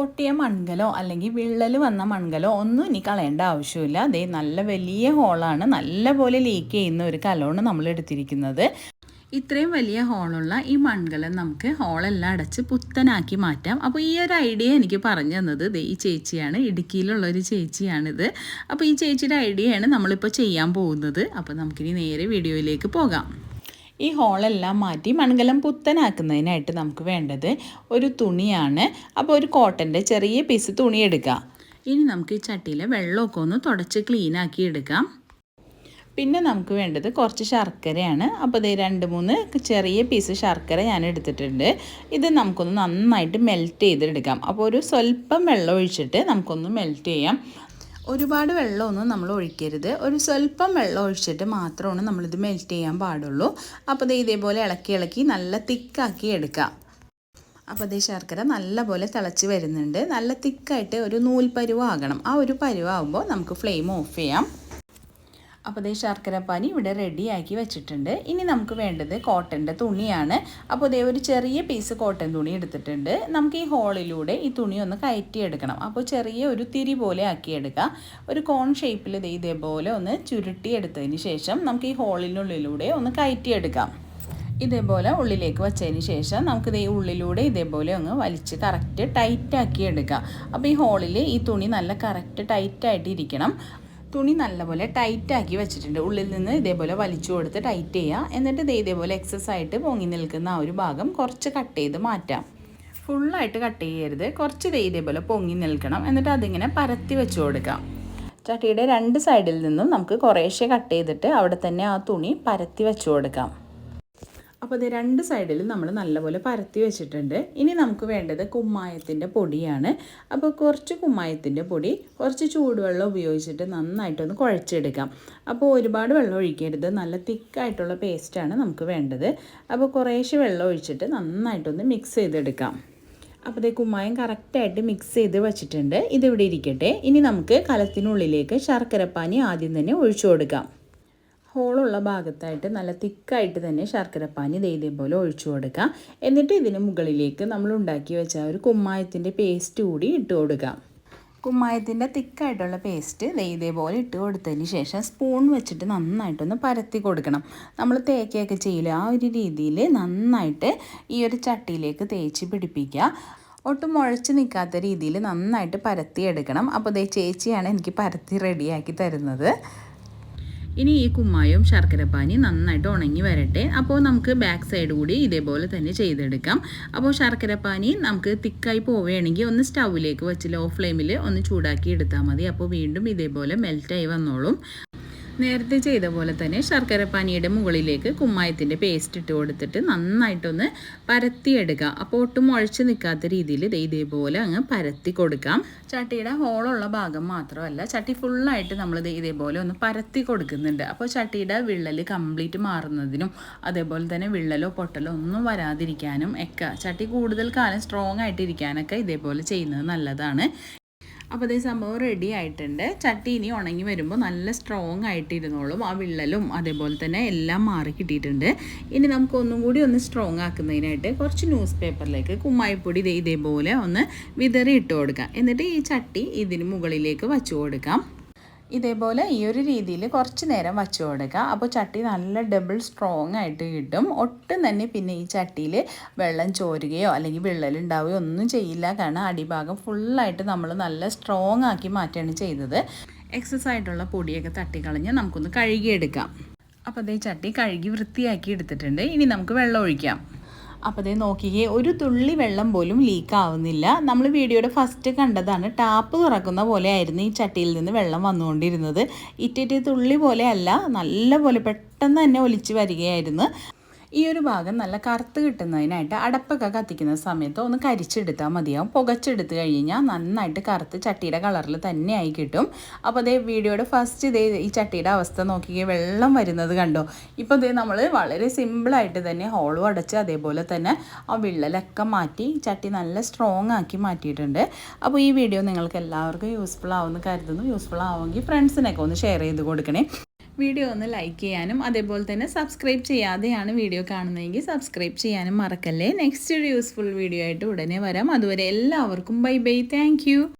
പൊട്ടിയ മൺകലോ അല്ലെങ്കിൽ വിള്ളൽ വന്ന മൺകലോ ഒന്നും ഇനി കളയേണ്ട ആവശ്യമില്ല. അതേ നല്ല വലിയ ഹോളാണ്. നല്ലപോലെ ലീക്ക് ചെയ്യുന്ന ഒരു കലമാണ് നമ്മൾ എടുത്തിരിക്കുന്നത്. ഇത്രയും വലിയ ഹോളുള്ള ഈ മൺകലം നമുക്ക് ഹോളെല്ലാം അടച്ച് പുത്തനാക്കി മാറ്റാം. അപ്പോൾ ഈ ഒരു ഐഡിയ എനിക്ക് പറഞ്ഞു തന്നത് ഈ ചേച്ചിയാണ്. ഇടുക്കിയിലുള്ള ഒരു ചേച്ചിയാണിത്. അപ്പോൾ ഈ ചേച്ചിയുടെ ഐഡിയയാണ് നമ്മളിപ്പോൾ ചെയ്യാൻ പോകുന്നത്. അപ്പോൾ നമുക്കിനി നേരെ വീഡിയോയിലേക്ക് പോകാം. ഈ ഹോളെല്ലാം മാറ്റി മൺകലം പുത്തനാക്കുന്നതിനായിട്ട് നമുക്ക് വേണ്ടത് ഒരു തുണിയാണ്. അപ്പോൾ ഒരു കോട്ടന്റെ ചെറിയ പീസ് തുണി എടുക്കുക ഇനി നമുക്ക് ഈ ചട്ടിയിലെ വെള്ളമൊക്കെ ഒന്ന് തുടച്ച് ക്ലീനാക്കി എടുക്കാം. പിന്നെ നമുക്ക് വേണ്ടത് കുറച്ച് ശർക്കരയാണ്. അപ്പോൾ ഇത് രണ്ട് മൂന്ന് ചെറിയ പീസ് ശർക്കര ഞാൻ എടുത്തിട്ടുണ്ട്. ഇത് നമുക്കൊന്ന് നന്നായിട്ട് മെൽറ്റ് ചെയ്തെടുക്കാം. അപ്പോൾ ഒരു സ്വല്പം വെള്ളം ഒഴിച്ചിട്ട് നമുക്കൊന്ന് മെൽറ്റ് ചെയ്യാം. ഒരുപാട് വെള്ളമൊന്നും നമ്മൾ ഒഴിക്കരുത്. ഒരു സ്വല്പം വെള്ളം ഒഴിച്ചിട്ട് മാത്രമാണ് നമ്മളിത് മെൽറ്റ് ചെയ്യാൻ പാടുള്ളൂ. അപ്പോൾ ഇത് ഇതേപോലെ ഇളക്കി ഇളക്കി നല്ല തിക്കാക്കി എടുക്കാം. അപ്പോൾ അതേ ശർക്കര നല്ലപോലെ തിളച്ച് വരുന്നുണ്ട്. നല്ല തിക്കായിട്ട് ഒരു നൂൽ പരുവാകണം ആ ഒരു പരുവാകുമ്പോൾ നമുക്ക് ഫ്ലെയിം ഓഫ് ചെയ്യാം. അപ്പോൾ ഇതേ ശർക്കര പാനി ഇവിടെ റെഡിയാക്കി വെച്ചിട്ടുണ്ട്. ഇനി നമുക്ക് വേണ്ടത് കോട്ടന്റെ തുണിയാണ്. അപ്പോൾ ഇതേ ഒരു ചെറിയ പീസ് കോട്ടൺ തുണി എടുത്തിട്ടുണ്ട്. നമുക്ക് ഈ ഹോളിലൂടെ ഈ തുണി ഒന്ന് കയറ്റിയെടുക്കണം. അപ്പോൾ ചെറിയ ഒരു തിരി പോലെ ആക്കിയെടുക്കുക ഒരു കോൺ ഷേപ്പിൽ ദേ ഇതേപോലെ ഒന്ന് ചുരുട്ടി എടുത്തതിന് ശേഷം നമുക്ക് ഈ ഹോളിനുള്ളിലൂടെ ഒന്ന് കയറ്റിയെടുക്കാം. ഇതേപോലെ ഉള്ളിലേക്ക് വെച്ചതിന് ശേഷം നമുക്ക് ഈ ഉള്ളിലൂടെ ഇതേപോലെ ഒന്ന് വലിച്ച് കറക്റ്റ് ടൈറ്റാക്കി എടുക്കാം അപ്പോൾ ഈ ഹോളിൽ ഈ തുണി നല്ല കറക്റ്റ് ടൈറ്റായിട്ട് ഇരിക്കണം തുണി നല്ലപോലെ ടൈറ്റ് ആക്കി വെച്ചിട്ടുണ്ട്. ഉള്ളിൽ നിന്ന് ഇതേപോലെ വലിച്ചു കൊടുത്ത് ടൈറ്റ് ചെയ്യുക എന്നിട്ട് ഇത് ഇതേപോലെ എക്സസ് ആയിട്ട് പൊങ്ങി നിൽക്കുന്ന ആ ഒരു ഭാഗം കുറച്ച് കട്ട് ചെയ്ത് മാറ്റാം. ഫുള്ളായിട്ട് കട്ട് ചെയ്യരുത്. കുറച്ച് ദേ ഇതേപോലെ പൊങ്ങി നിൽക്കണം. എന്നിട്ട് അതിങ്ങനെ പരത്തി വെച്ച് കൊടുക്കാം. ചട്ടിയുടെ രണ്ട് സൈഡിൽ നിന്നും നമുക്ക് കുറേശ്ശെ കട്ട് ചെയ്തിട്ട് അവിടെ തന്നെ ആ തുണി പരത്തി വെച്ച് കൊടുക്കാം. അപ്പോൾ ഇത് രണ്ട് സൈഡിലും നമ്മൾ നല്ലപോലെ പരത്തി വെച്ചിട്ടുണ്ട്. ഇനി നമുക്ക് വേണ്ടത് കുമ്മായത്തിന്റെ പൊടിയാണ്. അപ്പോൾ കുറച്ച് കുമ്മായത്തിന്റെ പൊടി കുറച്ച് ചൂടുവെള്ളം ഉപയോഗിച്ചിട്ട് നന്നായിട്ടൊന്ന് കുഴച്ചെടുക്കാം. അപ്പോൾ ഒരുപാട് വെള്ളം ഒഴിക്കരുത്. നല്ല തിക്കായിട്ടുള്ള പേസ്റ്റാണ് നമുക്ക് വേണ്ടത്. അപ്പോൾ കുറേശ്ശെ വെള്ളം ഒഴിച്ചിട്ട് നന്നായിട്ടൊന്ന് മിക്സ് ചെയ്തെടുക്കാം. അപ്പോൾ ഇതേ കുമ്മായം കറക്റ്റായിട്ട് മിക്സ് ചെയ്ത് വെച്ചിട്ടുണ്ട്. ഇതിവിടെ ഇരിക്കട്ടെ. ഇനി നമുക്ക് കലത്തിനുള്ളിലേക്ക് ശർക്കരപ്പാനി ആദ്യം തന്നെ ഒഴിച്ചു കൊടുക്കാം. ഹോളുള്ള ഭാഗത്തായിട്ട് നല്ല തിക്കായിട്ട് തന്നെ ശർക്കരപ്പാനി ഇതേപോലെ ഒഴിച്ചു കൊടുക്കുക എന്നിട്ട് ഇതിന് മുകളിലേക്ക് നമ്മൾ ഉണ്ടാക്കി വെച്ച ഒരു കുമ്മായത്തിന്റെ പേസ്റ്റ് കൂടി ഇട്ട് കൊടുക്കാം. കുമ്മായത്തിന്റെ തിക്കായിട്ടുള്ള പേസ്റ്റ് ഇതേപോലെ ഇട്ട് കൊടുത്തതിന് ശേഷം സ്പൂൺ വെച്ചിട്ട് നന്നായിട്ടൊന്ന് പരത്തി കൊടുക്കണം. നമ്മൾ തേക്കയൊക്കെ ചെയ്യില്ല ആ ഒരു രീതിയിൽ നന്നായിട്ട് ഈ ഒരു ചട്ടിയിലേക്ക് തേച്ച് പിടിപ്പിക്കുക. ഒട്ടും മുഴച്ച് നിൽക്കാത്ത രീതിയിൽ നന്നായിട്ട് പരത്തിയെടുക്കണം. അപ്പോൾ ദേ ചേച്ചിയാണ് എനിക്ക് പരത്തി റെഡിയാക്കി തരുന്നത്. ഇനി ഈ കുമ്മായും ശർക്കരപ്പാനി നന്നായിട്ട് ഉണങ്ങി വരട്ടെ. അപ്പോൾ നമുക്ക് ബാക്ക് സൈഡ് കൂടി ഇതേപോലെ തന്നെ ചെയ്തെടുക്കാം. അപ്പോൾ ശർക്കരപ്പാനി നമുക്ക് തിക്കായി പോവുകയാണെങ്കിൽ ഒന്ന് സ്റ്റൗവിലേക്ക് വെച്ച് ലോ ഫ്ലെയിമിൽ ഒന്ന് ചൂടാക്കി എടുത്താൽ മതി. അപ്പോൾ വീണ്ടും ഇതേപോലെ മെൽറ്റായി വന്നോളും. നേരത്തെ ചെയ്ത പോലെ തന്നെ ശർക്കര ശർക്കരപ്പാനിയുടെ മുകളിലേക്ക് കുമ്മായത്തിന്റെ പേസ്റ്റ് ഇട്ട് കൊടുത്തിട്ട് നന്നായിട്ടൊന്ന് പരത്തിയെടുക്കുക. അപ്പോൾ ഒട്ടും മുഴച്ച് നിൽക്കാത്ത രീതിയിൽ ഇത് ഇതേപോലെ അങ്ങ് പരത്തി കൊടുക്കാം. ചട്ടിയുടെ ഹോളുള്ള ഭാഗം മാത്രമല്ല ചട്ടി ഫുള്ളായിട്ട് നമ്മൾ ഇതേപോലെ ഒന്ന് പരത്തി കൊടുക്കുന്നുണ്ട്. അപ്പോൾ ചട്ടിയുടെ വിള്ളൽ കംപ്ലീറ്റ് മാറുന്നതിനും അതേപോലെ തന്നെ വിള്ളലോ പൊട്ടലോ ഒന്നും വരാതിരിക്കാനും ഒക്കെ ചട്ടി കൂടുതൽ കാലം സ്ട്രോങ് ആയിട്ടിരിക്കാനൊക്കെ ഇതേപോലെ ചെയ്യുന്നത് നല്ലതാണ്. അപ്പോൾ അതേ സംഭവം റെഡി ആയിട്ടുണ്ട്. ചട്ടി ഇനി ഉണങ്ങി വരുമ്പോൾ നല്ല സ്ട്രോങ് ആയിട്ടിരുന്നോളും. ആ വിള്ളലും അതേപോലെ തന്നെ എല്ലാം മാറി കിട്ടിയിട്ടുണ്ട്. ഇനി നമുക്ക് ഒന്നും കൂടി ഒന്ന് സ്ട്രോങ് ആക്കുന്നതിനായിട്ട് കുറച്ച് ന്യൂസ് പേപ്പറിലേക്ക് കുമ്മായിപ്പൊടി ഇതേ ഇതേപോലെ ഒന്ന് വിതറി ഇട്ട് കൊടുക്കാം. എന്നിട്ട് ഈ ചട്ടി ഇതിന് മുകളിലേക്ക് വച്ചു കൊടുക്കാം. ഇതേപോലെ ഈ ഒരു രീതിയിൽ കുറച്ച് നേരം വച്ചു കൊടുക്കുക. അപ്പോൾ ചട്ടി നല്ല ഡബിൾ സ്ട്രോങ് ആയിട്ട് കിട്ടും. ഒട്ടും തന്നെ പിന്നെ ഈ ചട്ടിയിൽ വെള്ളം ചോരുകയോ അല്ലെങ്കിൽ വിള്ളലുണ്ടാവുകയോ ഒന്നും ചെയ്യില്ല. കാരണം അടിഭാഗം ഫുള്ളായിട്ട് നമ്മൾ നല്ല സ്ട്രോങ് ആക്കി മാറ്റുകയാണ് ചെയ്തത്. എക്സസ് ആയിട്ടുള്ള പൊടിയൊക്കെ തട്ടിക്കളഞ്ഞ് നമുക്കൊന്ന് കഴുകിയെടുക്കാം. അപ്പോൾ അതേ ചട്ടി കഴുകി വൃത്തിയാക്കി എടുത്തിട്ടുണ്ട്. ഇനി നമുക്ക് വെള്ളം ഒഴിക്കാം. അപ്പോൾ അതേ നോക്കിയേ ഒരു തുള്ളി വെള്ളം പോലും ലീക്ക് ആവുന്നില്ല. നമ്മൾ വീഡിയോയുടെ ഫസ്റ്റ് കണ്ടതാണ് ടാപ്പ് തുറക്കുന്ന പോലെ ആയിരുന്നു ഈ ചട്ടിയിൽ നിന്ന് വെള്ളം വന്നുകൊണ്ടിരുന്നത്. ഇറ്റിറ്റി തുള്ളി പോലെയല്ല നല്ല പോലെ പെട്ടെന്ന് തന്നെ ഒലിച്ച് വരികയായിരുന്നു. ഈ ഒരു ഭാഗം നല്ല കറുത്ത് കിട്ടുന്നതിനായിട്ട് അടപ്പൊക്കെ കത്തിക്കുന്ന സമയത്ത് ഒന്ന് കരിച്ചെടുത്താൽ മതിയാവും പുകച്ചെടുത്ത് കഴിഞ്ഞാൽ നന്നായിട്ട് കറുത്ത് ചട്ടിയുടെ കളറിൽ തന്നെയായി കിട്ടും. അപ്പോൾ അതേ വീഡിയോയുടെ ഫസ്റ്റ് ഇതേ ഈ ചട്ടിയുടെ അവസ്ഥ നോക്കിയേ വെള്ളം വരുന്നത് കണ്ടോ? ഇപ്പോൾ ഇതേ നമ്മൾ വളരെ സിമ്പിളായിട്ട് തന്നെ ഹോളും അടച്ച് അതേപോലെ തന്നെ ആ വിള്ളലൊക്കെ മാറ്റി ചട്ടി നല്ല സ്ട്രോങ് ആക്കി മാറ്റിയിട്ടുണ്ട്. അപ്പോൾ ഈ വീഡിയോ നിങ്ങൾക്ക് എല്ലാവർക്കും യൂസ്ഫുൾ ആവുമെന്ന് കരുതുന്നു. യൂസ്ഫുൾ ആവുമെങ്കിൽ ഫ്രണ്ട്സിനൊക്കെ ഒന്ന് ഷെയർ ചെയ്ത് കൊടുക്കണേ. വീഡിയോ ഒന്ന് ലൈക്ക് ചെയ്യാനും അതേപോലെ തന്നെ സബ്സ്ക്രൈബ് ചെയ്യാതെയാണ് വീഡിയോ കാണുന്നതെങ്കിൽ സബ്സ്ക്രൈബ് ചെയ്യാനും മറക്കല്ലേ. നെക്സ്റ്റ് ഒരു യൂസ്ഫുൾ വീഡിയോ ആയിട്ട് ഉടനെ വരാം. അതുവരെ എല്ലാവർക്കും ബൈ ബൈ താങ്ക്